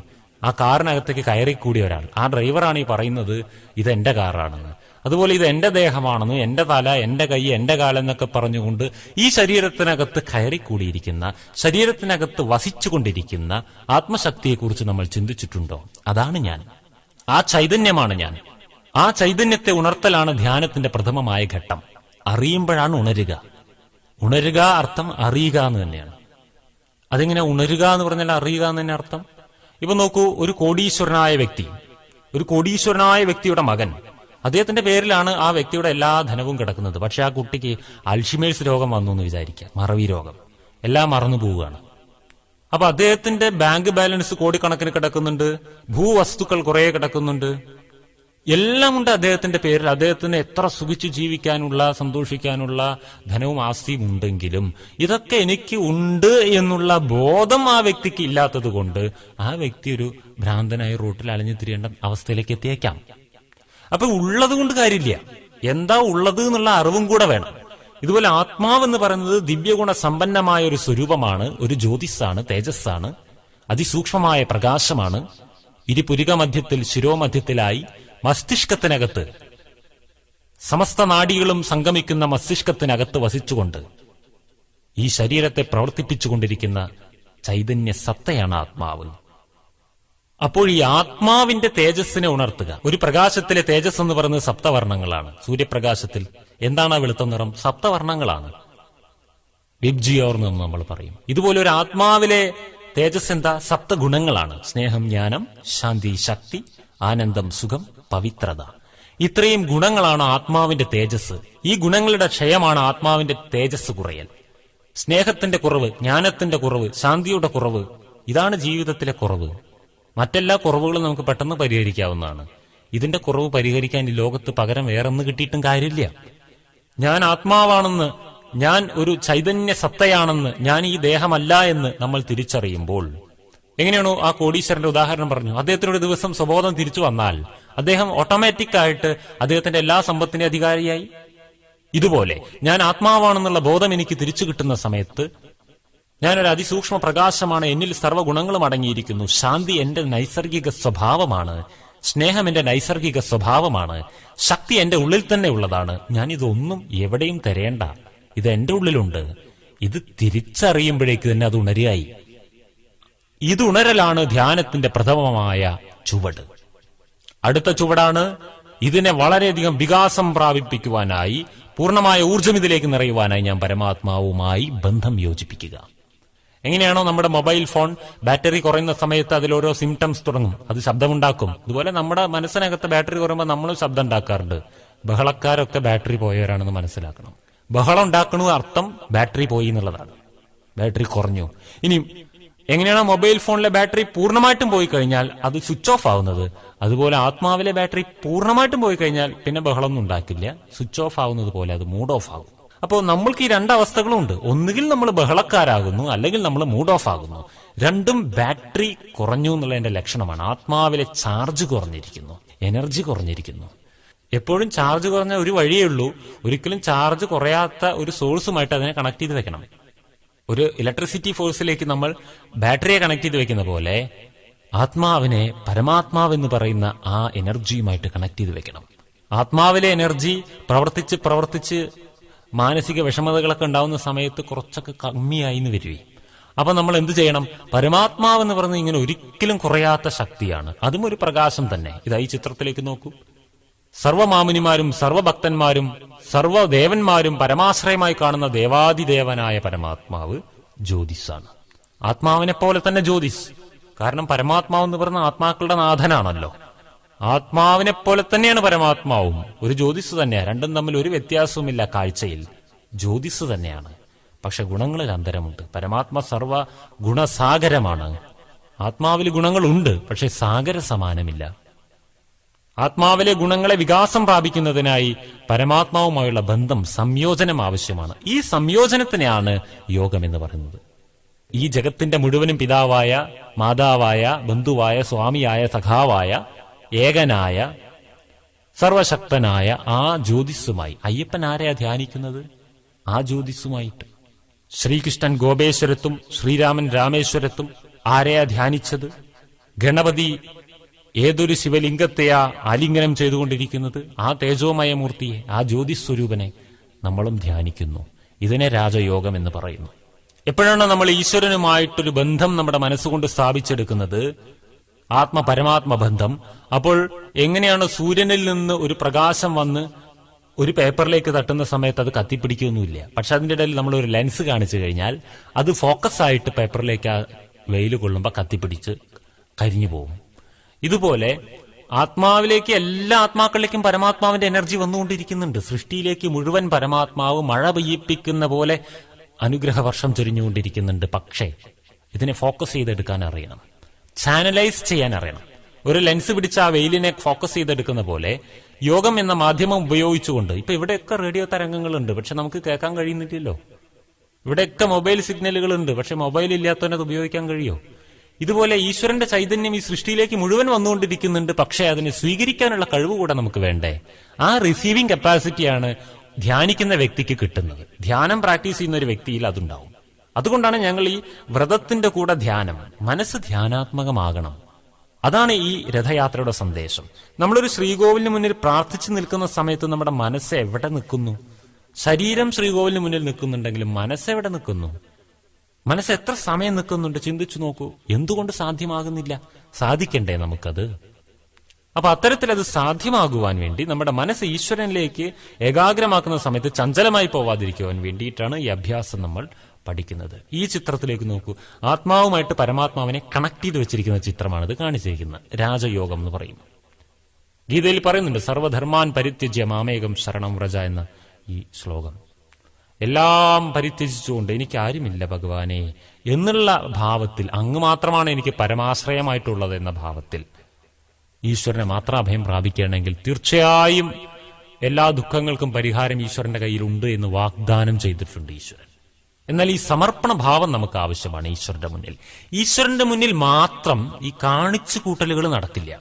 ആ കാറിനകത്തേക്ക് കയറിക്കൂടിയ ഒരാൾ. ആ ഡ്രൈവറാണ് ഈ പറയുന്നത് ഇത് ഇതെന്റെ കാറാണെന്ന്. അതുപോലെ ഇത് എന്റെ ദേഹമാണെന്ന് എന്റെ തല എന്റെ കൈ എന്റെ കാലെന്നൊക്കെ പറഞ്ഞുകൊണ്ട് ഈ ശരീരത്തിനകത്ത് കയറിക്കൂടിയിരിക്കുന്ന ശരീരത്തിനകത്ത് വസിച്ചുകൊണ്ടിരിക്കുന്ന ആത്മശക്തിയെക്കുറിച്ച് നമ്മൾ ചിന്തിച്ചിട്ടുണ്ടോ? അതാണ് ഞാൻ. ആ ചൈതന്യമാണ് ഞാൻ. ആ ചൈതന്യത്തെ ഉണർത്തലാണ് ധ്യാനത്തിന്റെ പ്രഥമമായ ഘട്ടം. അറിയുമ്പോഴാണ് ഉണരുക. ഉണരുക അർത്ഥം അറിയുക എന്ന് തന്നെയാണ്. അതെങ്ങനെ ഉണരുക എന്ന് പറഞ്ഞാൽ അറിയുക എന്ന് തന്നെ അർത്ഥം? ഇപ്പൊ നോക്കൂ ഒരു കോടീശ്വരനായ വ്യക്തി ഒരു കോടീശ്വരനായ വ്യക്തിയുടെ മകൻ അദ്ദേഹത്തിന്റെ പേരിലാണ് ആ വ്യക്തിയുടെ എല്ലാ ധനവും കിടക്കുന്നത്. പക്ഷെ ആ കുട്ടിക്ക് അൽഷിമേഴ്സ് രോഗം വന്നു എന്ന് വിചാരിക്കുക. മറവി രോഗം. എല്ലാം മറന്നു പോവുകയാണ്. അപ്പൊ അദ്ദേഹത്തിന്റെ ബാങ്ക് ബാലൻസ് കോടിക്കണക്കിന് കിടക്കുന്നുണ്ട്. ഭൂവസ്തുക്കൾ കുറെ കിടക്കുന്നുണ്ട്. എല്ലാം ഉണ്ട് അദ്ദേഹത്തിന്റെ പേരിൽ. അദ്ദേഹത്തിന് എത്ര സുഖിച്ചു ജീവിക്കാനുള്ള സന്തോഷിക്കാനുള്ള ധനവും ആസ്തിയും ഉണ്ടെങ്കിലും ഇതൊക്കെ എനിക്ക് ഉണ്ട് എന്നുള്ള ബോധം ആ വ്യക്തിക്ക് ഇല്ലാത്തത് കൊണ്ട് ആ വ്യക്തി ഒരു ഭ്രാന്തനായ റോട്ടിൽ അലഞ്ഞു തിരിയേണ്ട അവസ്ഥയിലേക്ക് എത്തിയേക്കാം. അപ്പൊ ഉള്ളത് കൊണ്ട് കാര്യമില്ല. എന്താ ഉള്ളത് എന്നുള്ള അറിവും കൂടെ വേണം. ഇതുപോലെ ആത്മാവെന്ന് പറയുന്നത് ദിവ്യഗുണ സമ്പന്നമായ ഒരു സ്വരൂപമാണ് ഒരു ജ്യോതിസാണ് തേജസ്സാണ് അതിസൂക്ഷ്മമായ പ്രകാശമാണ്. ഇരുപുരിക മധ്യത്തിൽ ശിരോമധ്യത്തിലായി മസ്തിഷ്കത്തിനകത്ത് സമസ്ത നാടികളും സംഗമിക്കുന്ന മസ്തിഷ്കത്തിനകത്ത് വസിച്ചുകൊണ്ട് ഈ ശരീരത്തെ പ്രവർത്തിപ്പിച്ചുകൊണ്ടിരിക്കുന്ന ചൈതന്യ സത്തയാണ് ആത്മാവ്. അപ്പോൾ ഈ ആത്മാവിന്റെ തേജസ്സിനെ ഉണർത്തുക. ഒരു പ്രകാശത്തിലെ തേജസ് എന്ന് പറയുന്നത് സപ്തവർണങ്ങളാണ്. സൂര്യപ്രകാശത്തിൽ എന്താണ് ആ വെളുത്ത നിറം? സപ്തവർണങ്ങളാണ്. വിബ്ജിയോർ എന്ന് നമ്മൾ പറയും. ഇതുപോലെ ഒരു ആത്മാവിലെ തേജസ് എന്താ? സപ്തഗുണങ്ങളാണ്. സ്നേഹം ജ്ഞാനം ശാന്തി ശക്തി ആനന്ദം സുഖം പവിത്രത. ഇത്രയും ഗുണങ്ങളാണ് ആത്മാവിന്റെ തേജസ്. ഈ ഗുണങ്ങളുടെ ക്ഷയമാണ് ആത്മാവിന്റെ തേജസ് കുറയൽ. സ്നേഹത്തിന്റെ കുറവ് ജ്ഞാനത്തിന്റെ കുറവ് ശാന്തിയുടെ കുറവ് ഇതാണ് ജീവിതത്തിലെ കുറവ്. മറ്റെല്ലാ കുറവുകളും നമുക്ക് പെട്ടെന്ന് പരിഹരിക്കാവുന്നതാണ്. ഇതിന്റെ കുറവ് പരിഹരിക്കാൻ ഈ ലോകത്ത് പകരം വേറൊന്ന് കിട്ടിയിട്ടും കാര്യമില്ല. ഞാൻ ആത്മാവാണെന്ന് ഞാൻ ഒരു ചൈതന്യ സത്തയാണെന്ന് ഞാൻ ഈ ദേഹമല്ല എന്ന് നമ്മൾ തിരിച്ചറിയുമ്പോൾ എങ്ങനെയാണോ ആ കോടീശ്വരന്റെ ഉദാഹരണം പറഞ്ഞു. അദ്ദേഹത്തിനൊരു ദിവസം സ്വബോധം തിരിച്ചു വന്നാൽ അദ്ദേഹം ഓട്ടോമാറ്റിക് ആയിട്ട് അദ്ദേഹത്തിന്റെ എല്ലാ സമ്പത്തിന്റെ അധികാരിയായി. ഇതുപോലെ ഞാൻ ആത്മാവാണെന്നുള്ള ബോധം എനിക്ക് തിരിച്ചു കിട്ടുന്ന സമയത്ത് ഞാനൊരു അതിസൂക്ഷ്മ പ്രകാശമാണ് എന്നിൽ സർവഗുണങ്ങളും അടങ്ങിയിരിക്കുന്നു. ശാന്തി എന്റെ നൈസർഗിക സ്വഭാവമാണ്. സ്നേഹം എന്റെ നൈസർഗിക സ്വഭാവമാണ്. ശക്തി എന്റെ ഉള്ളിൽ തന്നെ ഉള്ളതാണ്. ഞാൻ ഇതൊന്നും എവിടെയും തരേണ്ട. ഇത് എന്റെ ഉള്ളിലുണ്ട്. ഇത് തിരിച്ചറിയുമ്പോഴേക്ക് തന്നെ അത് ഉണരുകയായി. ഇത് ഉണരലാണ് ധ്യാനത്തിന്റെ പ്രഥമമായ ചുവട്. അടുത്ത ചുവടാണ് ഇതിനെ വളരെയധികം വികാസം പ്രാപിപ്പിക്കുവാനായി പൂർണമായ ഊർജം ഇതിലേക്ക് നിറയുവാനായി ഞാൻ പരമാത്മാവുമായി ബന്ധം യോജിപ്പിക്കുക. എങ്ങനെയാണോ നമ്മുടെ മൊബൈൽ ഫോൺ ബാറ്ററി കുറയുന്ന സമയത്ത് അതിൽ ഓരോ സിംറ്റംസ് തുടങ്ങും. അത് ശബ്ദമുണ്ടാക്കും. അതുപോലെ നമ്മുടെ മനസ്സിനകത്ത് ബാറ്ററി കുറയുമ്പോൾ നമ്മളും ശബ്ദം ഉണ്ടാക്കാറുണ്ട്. ബഹളക്കാരൊക്കെ ബാറ്ററി പോയവരാണെന്ന് മനസ്സിലാക്കണം. ബഹളം ഉണ്ടാക്കണു അർത്ഥം ബാറ്ററി പോയി എന്നുള്ളതാണ്. ബാറ്ററി കുറഞ്ഞു. ഇനി എങ്ങനെയാണോ മൊബൈൽ ഫോണിലെ ബാറ്ററി പൂർണമായിട്ടും പോയി കഴിഞ്ഞാൽ അത് സ്വിച്ച് ഓഫ് ആവുന്നത്. അതുപോലെ ആത്മാവിലെ ബാറ്ററി പൂർണമായിട്ടും പോയി കഴിഞ്ഞാൽ പിന്നെ ബഹളമൊന്നും ഉണ്ടാക്കില്ല. സ്വിച്ച് ഓഫ് ആവുന്നത് പോലെ അത് മൂഡ് ഓഫ് ആകും. അപ്പോൾ നമ്മൾക്ക് ഈ രണ്ട് ഉണ്ട്. ഒന്നുകിൽ നമ്മൾ ബഹളക്കാരാകുന്നു അല്ലെങ്കിൽ നമ്മൾ മൂഡ് ഓഫ് ആകുന്നു. രണ്ടും ബാറ്ററി കുറഞ്ഞു എന്നുള്ളതിന്റെ ലക്ഷണമാണ്. ആത്മാവിലെ ചാർജ് കുറഞ്ഞിരിക്കുന്നു. എനർജി കുറഞ്ഞിരിക്കുന്നു. എപ്പോഴും ചാർജ് കുറഞ്ഞ ഒരു വഴിയേ ഉള്ളൂ. ഒരിക്കലും ചാർജ് കുറയാത്ത ഒരു സോഴ്സുമായിട്ട് അതിനെ കണക്ട് ചെയ്ത് വെക്കണം. ഒരു ഇലക്ട്രിസിറ്റി ഫോഴ്സിലേക്ക് നമ്മൾ ബാറ്ററിയെ കണക്ട് ചെയ്ത് വെക്കുന്ന പോലെ ആത്മാവിനെ പരമാത്മാവെന്ന് പറയുന്ന ആ എനർജിയുമായിട്ട് കണക്ട് ചെയ്ത് വെക്കണം. ആത്മാവിലെ എനർജി പ്രവർത്തിച്ച് പ്രവർത്തിച്ച് മാനസിക വിഷമതകളൊക്കെ ഉണ്ടാവുന്ന സമയത്ത് കുറച്ചൊക്കെ കമ്മിയായി എന്ന് വരുവേ അപ്പൊ നമ്മൾ എന്ത് ചെയ്യണം? പരമാത്മാവെന്ന് പറഞ്ഞ് ഇങ്ങനെ ഒരിക്കലും കുറയാത്ത ശക്തിയാണ്. അതും ഒരു പ്രകാശം തന്നെ. ഇതാ ഈ ചിത്രത്തിലേക്ക് നോക്കൂ. സർവമാമുനിമാരും സർവഭക്തന്മാരും സർവദേവന്മാരും പരമാശ്രയമായി കാണുന്ന ദേവാദിദേവനായ പരമാത്മാവ് ജ്യോതിസാണ്. ആത്മാവിനെ പോലെ തന്നെ ജ്യോതിസ്. കാരണം പരമാത്മാവ് എന്ന് പറയുന്ന ആത്മാക്കളുടെ നാഥനാണല്ലോ. ആത്മാവിനെ പോലെ തന്നെയാണ് പരമാത്മാവും. ഒരു ജ്യോതിസ് തന്നെയാണ് രണ്ടും തമ്മിൽ ഒരു വ്യത്യാസവുമില്ല കാഴ്ചയിൽ. ജ്യോതിസ് തന്നെയാണ്. പക്ഷെ ഗുണങ്ങളിൽ അന്തരമുണ്ട്. പരമാത്മ സർവ ഗുണസാഗരമാണ്. ആത്മാവിൽ ഗുണങ്ങളുണ്ട് പക്ഷെ സാഗര സമാനമില്ല. ആത്മാവിലെ ഗുണങ്ങളെ വികാസം പ്രാപിക്കുന്നതിനായി പരമാത്മാവുമായുള്ള ബന്ധം സംയോജനം ആവശ്യമാണ്. ഈ സംയോജനത്തിനെയാണ് യോഗം എന്ന് പറയുന്നത്. ഈ ജഗത്തിന്റെ മുഴുവനും പിതാവായ മാതാവായ ബന്ധുവായ സ്വാമിയായ സഖാവായ ഏകനായ സർവശക്തനായ ആ ജ്യോതിസുമായി അയ്യപ്പൻ ആരെയാ ധ്യാനിക്കുന്നത്? ആ ജ്യോതിസുമായിട്ട് ശ്രീകൃഷ്ണൻ ഗോപേശ്വരത്തും ശ്രീരാമൻ രാമേശ്വരത്തും ആരെയാ ധ്യാനിച്ചത്? ഗണപതി ഏതൊരു ശിവലിംഗത്തെയാ ആലിംഗനം ചെയ്തുകൊണ്ടിരിക്കുന്നത്? ആ തേജോമയ മൂർത്തിയെ ആ ജ്യോതിസ്വരൂപനെ നമ്മളും ധ്യാനിക്കുന്നു. ഇതിനെ രാജയോഗം എന്ന് പറയുന്നു. എപ്പോഴാണ് നമ്മൾ ഈശ്വരനുമായിട്ടൊരു ബന്ധം നമ്മുടെ മനസ്സുകൊണ്ട് സ്ഥാപിച്ചെടുക്കുന്നത് ആത്മ പരമാത്മ ബന്ധം അപ്പോൾ എങ്ങനെയാണ് സൂര്യനിൽ നിന്ന് ഒരു പ്രകാശം വന്ന് ഒരു പേപ്പറിലേക്ക് തട്ടുന്ന സമയത്ത് അത് കത്തിപ്പിടിക്കുകയൊന്നുമില്ല പക്ഷെ അതിന്റെ ഇടയിൽ നമ്മൾ ഒരു ലെൻസ് കാണിച്ചു കഴിഞ്ഞാൽ അത് ഫോക്കസ് ആയിട്ട് പേപ്പറിലേക്ക് ആ വെയിൽ കൊള്ളുമ്പോൾ കത്തിപ്പിടിച്ച് കരിഞ്ഞു പോകും. ഇതുപോലെ ആത്മാവിലേക്ക് എല്ലാ ആത്മാക്കളിലേക്കും പരമാത്മാവിന്റെ എനർജി വന്നുകൊണ്ടിരിക്കുന്നുണ്ട്. സൃഷ്ടിയിലേക്ക് മുഴുവൻ പരമാത്മാവ് മഴ പെയ്യിപ്പിക്കുന്ന പോലെ അനുഗ്രഹവർഷം ചൊരിഞ്ഞുകൊണ്ടിരിക്കുന്നുണ്ട്. പക്ഷേ ഇതിനെ ഫോക്കസ് ചെയ്തെടുക്കാൻ അറിയണം. ചാനലൈസ് ചെയ്യാൻ അറിയണം ഒരു ലെൻസ് പിടിച്ച ആ വെയിലിനെ ഫോക്കസ് ചെയ്തെടുക്കുന്ന പോലെ യോഗം എന്ന മാധ്യമം ഉപയോഗിച്ചുകൊണ്ട് ഇപ്പൊ ഇവിടെയൊക്കെ റേഡിയോ തരംഗങ്ങളുണ്ട് പക്ഷെ നമുക്ക് കേൾക്കാൻ കഴിയുന്നില്ലല്ലോ. ഇവിടെയൊക്കെ മൊബൈൽ സിഗ്നലുകൾ ഉണ്ട് പക്ഷെ മൊബൈൽ ഇല്ലാത്തവനത് ഉപയോഗിക്കാൻ കഴിയോ? ഇതുപോലെ ഈശ്വരന്റെ ചൈതന്യം ഈ സൃഷ്ടിയിലേക്ക് മുഴുവൻ വന്നുകൊണ്ടിരിക്കുന്നുണ്ട് പക്ഷേ അതിനെ സ്വീകരിക്കാനുള്ള കഴിവ് കൂടെ നമുക്ക് വേണ്ടേ? ആ റിസീവിംഗ് കപ്പാസിറ്റിയാണ് ധ്യാനിക്കുന്ന വ്യക്തിക്ക് കിട്ടുന്നത്. ധ്യാനം പ്രാക്ടീസ് ചെയ്യുന്ന ഒരു വ്യക്തിയിൽ അതുണ്ടാവും. അതുകൊണ്ടാണ് ഞങ്ങൾ ഈ വ്രതത്തിന്റെ കൂടെ ധ്യാനം മനസ്സ് ധ്യാനാത്മകമാകണം. അതാണ് ഈ രഥയാത്രയുടെ സന്ദേശം. നമ്മളൊരു ശ്രീകോവിലിന് മുന്നിൽ പ്രാർത്ഥിച്ചു നിൽക്കുന്ന സമയത്ത് നമ്മുടെ മനസ്സ് എവിടെ നിൽക്കുന്നു? ശരീരം ശ്രീകോവിലിന് മുന്നിൽ നിൽക്കുന്നുണ്ടെങ്കിലും മനസ്സ് എവിടെ നിൽക്കുന്നു? മനസ്സ് എത്ര സമയം നിൽക്കുന്നുണ്ട്? ചിന്തിച്ചു നോക്കൂ. എന്തുകൊണ്ട് സാധ്യമാകുന്നില്ല? സാധിക്കണ്ടേ നമുക്കത്? അപ്പൊ അത്തരത്തിൽ അത് സാധ്യമാകുവാൻ വേണ്ടി നമ്മുടെ മനസ്സ് ഈശ്വരനിലേക്ക് ഏകാഗ്രമാക്കുന്ന സമയത്ത് ചഞ്ചലമായി പോവാതിരിക്കുവാൻ വേണ്ടിയിട്ടാണ് ഈ അഭ്യാസം നമ്മൾ പഠിക്കുന്നത്. ഈ ചിത്രത്തിലേക്ക് നോക്കൂ. ആത്മാവുമായിട്ട് പരമാത്മാവിനെ കണക്ട് ചെയ്ത് വെച്ചിരിക്കുന്ന ചിത്രമാണ് ഇത് കാണിച്ചിരിക്കുന്നത്. രാജയോഗം എന്ന് പറയും. ഗീതയിൽ പറയുന്നുണ്ട് സർവധർമാൻ പരിത്യജ്യ മാമേകം ശരണം വ്രജ എന്ന ഈ ശ്ലോകം. എല്ലാം പരിത്യജിച്ചുകൊണ്ട് എനിക്ക് ആരുമില്ല ഭഗവാനെ എന്നുള്ള ഭാവത്തിൽ അങ്ങ് മാത്രമാണ് എനിക്ക് പരമാശ്രയമായിട്ടുള്ളത് എന്ന ഭാവത്തിൽ ഈശ്വരനെ മാത്രം അഭയം പ്രാപിക്കുകയാണെങ്കിൽ തീർച്ചയായും എല്ലാ ദുഃഖങ്ങൾക്കും പരിഹാരം ഈശ്വരന്റെ കയ്യിലുണ്ട് എന്ന് വാഗ്ദാനം ചെയ്തിട്ടുണ്ട് ഈശ്വരൻ. എന്നാൽ ഈ സമർപ്പണ ഭാവം നമുക്ക് ആവശ്യമാണ് ഈശ്വരന്റെ മുന്നിൽ. ഈശ്വരന്റെ മുന്നിൽ മാത്രം ഈ കാണിച്ചു കൂട്ടലുകൾ നടക്കില്ല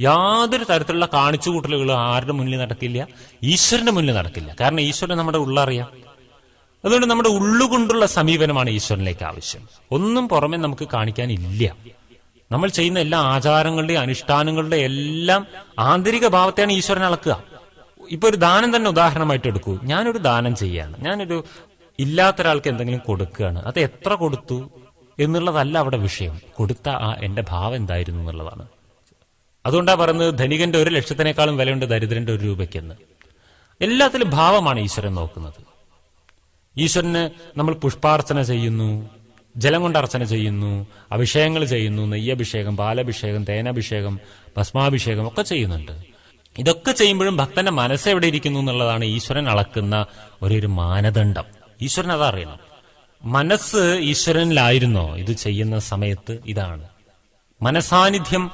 യാതൊരു തരത്തിലുള്ള കാണിച്ചു കൂട്ടലുകൾ ആരുടെ മുന്നിൽ നടക്കില്ല ഈശ്വരന്റെ മുന്നിൽ നടക്കില്ല കാരണം ഈശ്വരൻ നമ്മുടെ ഉള്ളറിയാം. അതുകൊണ്ട് നമ്മുടെ ഉള്ളുകൊണ്ടുള്ള സമീപനമാണ് ഈശ്വരനിലേക്ക് ആവശ്യം. ഒന്നും പുറമെ നമുക്ക് കാണിക്കാനില്ല. നമ്മൾ ചെയ്യുന്ന എല്ലാ ആചാരങ്ങളുടെയും അനുഷ്ഠാനങ്ങളുടെയും എല്ലാം ആന്തരിക ഭാവത്തെയാണ് ഈശ്വരൻ അളക്കുക. ഇപ്പൊ ഒരു ദാനം തന്നെ ഉദാഹരണമായിട്ട് എടുക്കൂ. ഞാനൊരു ദാനം ചെയ്യാണ്. ഞാനൊരു ഇല്ലാത്തൊരാൾക്ക് എന്തെങ്കിലും കൊടുക്കുകയാണ്. അത് എത്ര കൊടുത്തു എന്നുള്ളതല്ല അവിടെ വിഷയം. കൊടുത്ത ആ എന്റെ ഭാവം എന്തായിരുന്നു എന്നുള്ളതാണ്. അതുകൊണ്ടാണ് പറയുന്നത് ധനികന്റെ ഒരു ലക്ഷത്തിനേക്കാളും വിലയുണ്ട് ദരിദ്രന്റെ ഒരു രൂപയ്ക്കെന്ന്. എല്ലാത്തിലും ഭാവമാണ് ഈശ്വരൻ നോക്കുന്നത്. ഈശ്വരന് നമ്മൾ പുഷ്പാർച്ചന ചെയ്യുന്നു ജലം കൊണ്ട് അർച്ചന ചെയ്യുന്നു അഭിഷേകങ്ങൾ ചെയ്യുന്നു നെയ്യഭിഷേകം പാലഭിഷേകം തേനാഭിഷേകം ഭസ്മാഭിഷേകം ഒക്കെ ചെയ്യുന്നുണ്ട്. ഇതൊക്കെ ചെയ്യുമ്പോഴും ഭക്തന്റെ മനസ്സ് എവിടെ ഇരിക്കുന്നു എന്നുള്ളതാണ് ഈശ്വരൻ അളക്കുന്ന ഒരു മാനദണ്ഡം. ഈശ്വരൻ അതറിയണം മനസ്സ് ഈശ്വരനിലായിരുന്നോ? ഇത് ചെയ്യുന്ന സമയത്ത് ഇതാണ്. മനസാന്നിധ്യം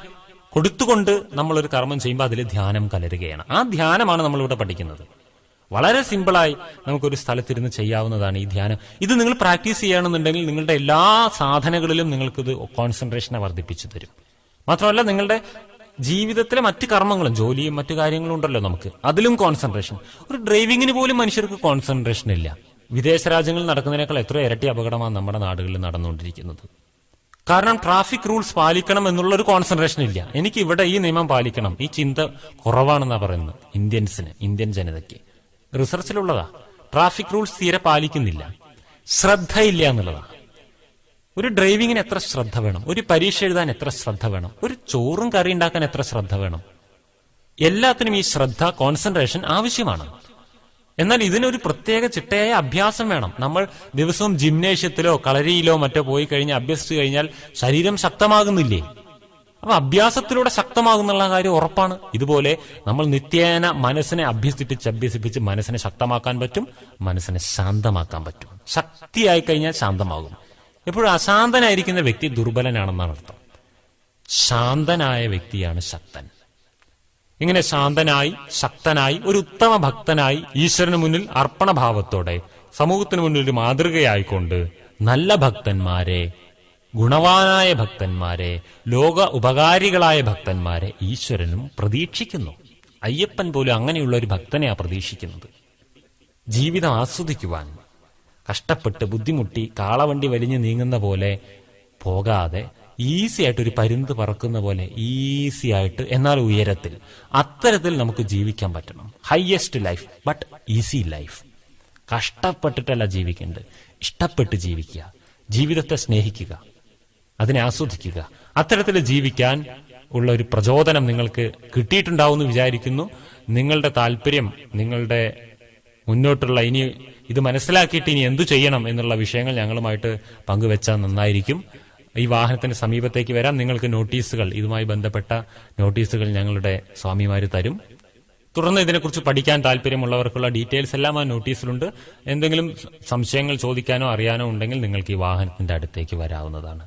കൊടുത്തുകൊണ്ട് നമ്മളൊരു കർമ്മം ചെയ്യുമ്പോൾ അതിൽ ധ്യാനം കലരുകയാണ്. ആ ധ്യാനമാണ് നമ്മളിവിടെ പഠിക്കുന്നത്. വളരെ സിമ്പിളായി നമുക്കൊരു സ്ഥലത്തിരുന്ന് ചെയ്യാവുന്നതാണ് ഈ ധ്യാനം. ഇത് നിങ്ങൾ പ്രാക്ടീസ് ചെയ്യണമെന്നുണ്ടെങ്കിൽ നിങ്ങളുടെ എല്ലാ സാധനങ്ങളിലും നിങ്ങൾക്കിത് കോൺസെൻട്രേഷനെ വർദ്ധിപ്പിച്ചു തരും. മാത്രമല്ല നിങ്ങളുടെ ജീവിതത്തിലെ മറ്റു കർമ്മങ്ങളും ജോലിയും മറ്റു കാര്യങ്ങളും ഉണ്ടല്ലോ നമുക്ക്. അതിലും കോൺസെൻട്രേഷൻ ഒരു ഡ്രൈവിങ്ങിന് പോലും മനുഷ്യർക്ക് കോൺസെൻട്രേഷൻ ഇല്ല. വിദേശ രാജ്യങ്ങളിൽ നടക്കുന്നതിനേക്കാൾ എത്ര ഇരട്ടി അപകടമാണ് നമ്മുടെ നാടുകളിൽ നടന്നുകൊണ്ടിരിക്കുന്നത്. കാരണം ട്രാഫിക് റൂൾസ് പാലിക്കണം എന്നുള്ള ഒരു കോൺസെൻട്രേഷൻ ഇല്ല. എനിക്ക് ഇവിടെ ഈ നിയമം പാലിക്കണം. ഈ ചിന്ത കുറവാണെന്നാ പറയുന്നത്. ഇന്ത്യൻസിന് ഇന്ത്യൻ ജനതയ്ക്ക്. റിസർച്ചിലുള്ളതാ. ട്രാഫിക് റൂൾസ് തീരെ പാലിക്കുന്നില്ല. ശ്രദ്ധയില്ല എന്നുള്ളതാണ് ഒരു ഡ്രൈവിങ്ങിന് എത്ര ശ്രദ്ധ വേണം? ഒരു പരീക്ഷ എഴുതാൻ എത്ര ശ്രദ്ധ വേണം? ഒരു ചോറും കറി ഉണ്ടാക്കാൻ എത്ര ശ്രദ്ധ വേണം? എല്ലാത്തിനും ഈ ശ്രദ്ധ കോൺസെൻട്രേഷൻ ആവശ്യമാണ്. എന്നാൽ ഇതിനൊരു പ്രത്യേക ചിട്ടയായ അഭ്യാസം വേണം. നമ്മൾ ദിവസവും ജിംനേഷ്യത്തിലോ കളരിയിലോ മറ്റോ പോയി കഴിഞ്ഞ് അഭ്യസിച്ചു കഴിഞ്ഞാൽ ശരീരം ശക്തമാകുന്നില്ലേ? അപ്പൊ അഭ്യാസത്തിലൂടെ ശക്തമാകുന്നുള്ള കാര്യം ഉറപ്പാണ്. ഇതുപോലെ നമ്മൾ നിത്യേന മനസ്സിനെ അഭ്യസിപ്പിച്ച് അഭ്യസിപ്പിച്ച് മനസ്സിനെ ശക്തമാക്കാൻ പറ്റും മനസ്സിനെ ശാന്തമാക്കാൻ പറ്റും. ശക്തിയായി കഴിഞ്ഞാൽ ശാന്തമാകും. എപ്പോഴും അശാന്തനായിരിക്കുന്ന വ്യക്തി ദുർബലനാണെന്നാണ് അർത്ഥം. ശാന്തനായ വ്യക്തിയാണ് ശക്തൻ. ഇങ്ങനെ ശാന്തനായി ശക്തനായി ഒരു ഉത്തമ ഭക്തനായി ഈശ്വരന് മുന്നിൽ അർപ്പണഭാവത്തോടെ സമൂഹത്തിന് മുന്നിൽ ഒരു മാതൃകയായിക്കൊണ്ട് നല്ല ഭക്തന്മാരെ ഗുണവാനായ ഭക്തന്മാരെ ലോക ഉപകാരികളായ ഭക്തന്മാരെ ഈശ്വരനും പ്രതീക്ഷിക്കുന്നു. അയ്യപ്പൻ പോലും അങ്ങനെയുള്ള ഒരു ഭക്തനെയാണ് പ്രതീക്ഷിക്കുന്നത്. ജീവിതം ആസ്വദിക്കുവാൻ കഷ്ടപ്പെട്ട് ബുദ്ധിമുട്ടി കാളവണ്ടി വലിഞ്ഞു നീങ്ങുന്ന പോലെ പോകാതെ ഈസി ആയിട്ട് ഒരു പരുന്ത് പറക്കുന്ന പോലെ ഈസി ആയിട്ട് എന്നാൽ ഉയരത്തിൽ. അത്തരത്തിൽ നമുക്ക് ജീവിക്കാൻ പറ്റണം. Highest life but easy life കഷ്ടപ്പെട്ടിട്ടല്ല ജീവിക്കേണ്ടത്. ഇഷ്ടപ്പെട്ട് ജീവിക്കുക. ജീവിതത്തെ സ്നേഹിക്കുക. അതിനെ ആസ്വദിക്കുക. അത്തരത്തിൽ ജീവിക്കാൻ ഉള്ള ഒരു പ്രചോദനം നിങ്ങൾക്ക് കിട്ടിയിട്ടുണ്ടാവും എന്ന് വിചാരിക്കുന്നു. നിങ്ങളുടെ താല്പര്യം നിങ്ങളുടെ മുന്നോട്ടുള്ള ഇനി ഇത് മനസ്സിലാക്കിയിട്ട് ഇനി എന്തു ചെയ്യണം എന്നുള്ള വിഷയങ്ങൾ ഞങ്ങളുമായിട്ട് പങ്കുവെച്ചാൽ നന്നായിരിക്കും. ഈ വാഹനത്തിന്റെ സമീപത്തേക്ക് വരാം നിങ്ങൾക്ക് നോട്ടീസുകൾ ഇതുമായി ബന്ധപ്പെട്ട നോട്ടീസുകൾ ഞങ്ങളുടെ സ്വാമിമാര് തരും. തുടർന്ന് ഇതിനെക്കുറിച്ച് പഠിക്കാൻ താല്പര്യമുള്ളവർക്കുള്ള ഡീറ്റെയിൽസ് എല്ലാം ആ നോട്ടീസിലുണ്ട്. എന്തെങ്കിലും സംശയങ്ങൾ ചോദിക്കാനോ അറിയാനോ ഉണ്ടെങ്കിൽ നിങ്ങൾക്ക് ഈ വാഹനത്തിന്റെ അടുത്തേക്ക് വരാവുന്നതാണ്.